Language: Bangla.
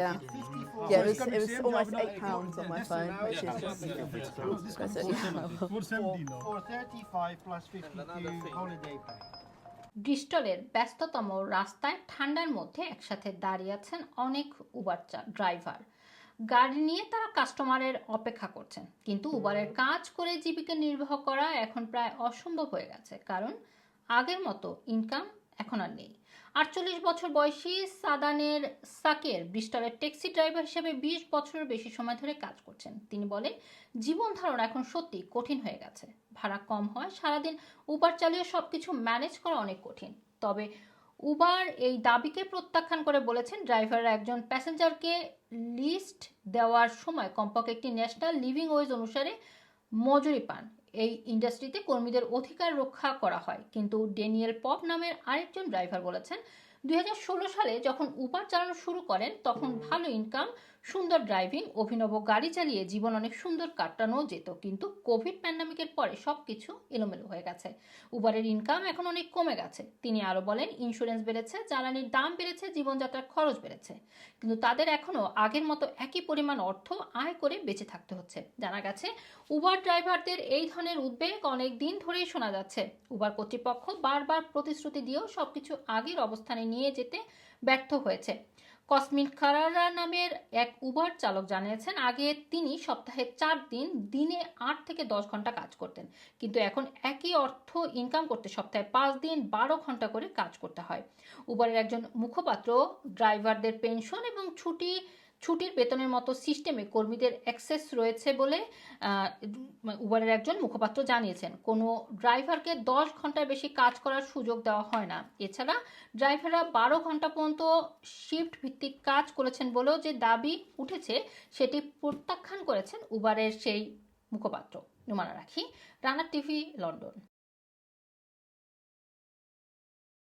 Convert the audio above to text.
yeah. Yeah, So it was, it was almost eight pounds on my phone, which is something different. that's it, yeah. Four seventy now. For thirty-five plus fifty-two holiday pay. ব্রিস্টলের ব্যস্ততম রাস্তায় ঠান্ডার মধ্যে একসাথে দাঁড়িয়ে আছেন অনেক উবার ড্রাইভার গাড়ি নিয়ে তারা কাস্টমারের অপেক্ষা করছেন কিন্তু উবারের কাজ করে জীবিকা নির্বাহ করা এখন প্রায় অসম্ভব হয়ে গেছে কারণ আগের মতো ইনকাম এখন আর নেই। আটচল্লিশ বছর বয়সী সাদানের সাকের ব্রিস্টলের ট্যাক্সি ড্রাইভার হিসেবে বিশ বছরের বেশি সময় ধরে কাজ করছেন। তিনি বলেন, জীবন ধারণ এখন সত্যি কঠিন হয়ে গেছে। ভাড়া কম হয়, সারাদিন উবার চালিয়ে সব কিছু ম্যানেজ করা অনেক কঠিন। তবে উবার এই দাবিকে প্রত্যাখ্যান করে বলেছেন, ড্রাইভাররা একজন প্যাসেঞ্জারকে লিস্ট দেওয়ার সময় কমপক্ষে একটি ন্যাশনাল লিভিং ওয়েজ অনুসারে মজুরি পান। এই ইন্ডাস্ট্রিতে কর্মীদের অধিকার রক্ষা করা হয়। কিন্তু ডেনিয়েল পপ নামের আরেকজন ড্রাইভার বলেছেন, দুই হাজার ষোলো সালে যখন উপার চালানো শুরু করেন, তখন ভালো ইনকাম সুন্দর ড্রাইভিং, অভিনব গাড়ি চালিয়ে জীবন অনেক সুন্দর কাটানো যেত, কিন্তু কোভিড প্যান্ডামিকের পরে সব কিছু এলোমেলো হয়ে গেছে। উবারের ইনকাম এখন অনেক কমে গেছে। তিনি আরও বলেন ইন্স্যুরেন্স বেড়েছে, জ্বালানির দাম বেড়েছে, জীবনযাত্রার খরচ বেড়েছে। কিন্তু তাদের এখনও আগের মতো একই পরিমাণ অর্থ আয় করে বেঁচে থাকতে হচ্ছে। জানা গেছে উবার ড্রাইভারদের এই ধরনের উদ্বেগ অনেক দিন ধরেই শোনা যাচ্ছে। উবার কর্তৃপক্ষ বারবার প্রতিশ্রুতি দিয়েও সবকিছু আগের অবস্থানে নিয়ে যেতে ব্যর্থ হয়েছে। কসমিন খারারা নামের এক উবার চালক জানিয়েছেন, আগে তিনি সপ্তাহে চার দিন, দিনে আট থেকে দশ ঘণ্টা কাজ করতেন। কিন্তু এখন একই অর্থ ইনকাম করতে সপ্তাহে পাঁচ দিন, বারো ঘণ্টা করে কাজ করতে হয়। উবারের একজন মুখপাত্র ড্রাইভারদের পেনশন এবং ছুটি ছুটির বেতনের মতো সিস্টেমে কর্মীদের অ্যাক্সেস রয়েছে বলে উবারের একজন মুখপাত্র জানিয়েছেন। কোনো ড্রাইভারকে দশ ঘণ্টার বেশি কাজ করার সুযোগ দেওয়া হয় না। এছাড়া ড্রাইভাররা বারো ঘণ্টা পর্যন্ত শিফট ভিত্তিক কাজ করেছেন বলেও যে দাবি উঠেছে, সেটি প্রত্যাখ্যান করেছেন উবারের সেই মুখপাত্র। নুমানা রাখি, রানা টিভি, লন্ডন।